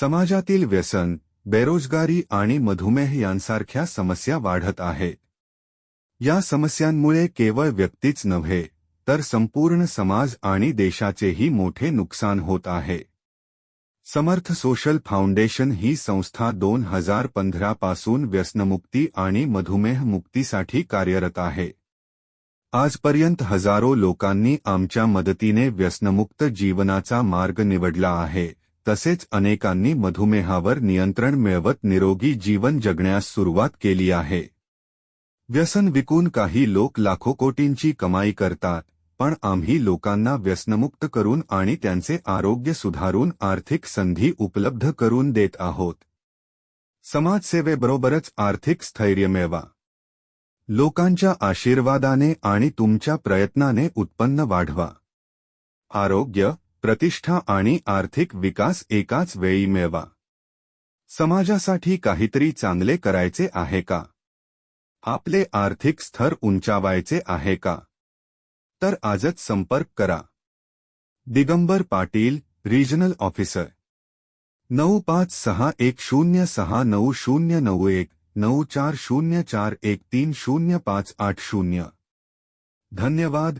समाजातील व्यसन बेरोजगारी आणि मधुमेह यांसारख्या समस्या वाढत आहेत या समस्यांमुळे केवळ व्यक्तीच नव्हे तर संपूर्ण समाज आणि देशाचेही मोठे नुकसान होत आहे. समर्थ सोशल फाउंडेशन ही संस्था दोन हजार पंधरा पासून व्यसनमुक्ती आणि मधुमेह मुक्तीसाठी कार्यरत आहे. आजपर्यंत हजारो लोकांनी आमच्या मदतीने व्यसनमुक्त जीवनाचा मार्ग निवडला आहे. तसेच अनेकांनी मधुमेहावर नियंत्रण मिळवत निरोगी जीवन जगण्यास सुरुवात केली आहे. व्यसन विकून काही लोक लाखो कोटींची कमाई करतात पण आम्ही लोकांना व्यसनमुक्त करून आणि त्यांचे आरोग्य सुधारून आर्थिक संधी उपलब्ध करून देत आहोत. समाजसेवेबरोबरच आर्थिक स्थैर्य मिळवा. लोकांच्या आशीर्वादाने आणि तुमच्या प्रयत्नाने उत्पन्न वाढवा. आरोग्य प्रतिष्ठा आणि आर्थिक विकास एकाच वेळी मिळवा. समाजासाठी काहीतरी चांगले करायचे आहे का? आपले आर्थिक स्तर उंचावायचे आहे का? तर आजच संपर्क करा. दिगंबर पाटील रिजनल ऑफिसर नऊ पाच सहा एक शून्य सहा नऊ शून्य नऊ एक नऊ चार शून्य चार एक तीन शून्य पाच आठ शून्य. धन्यवाद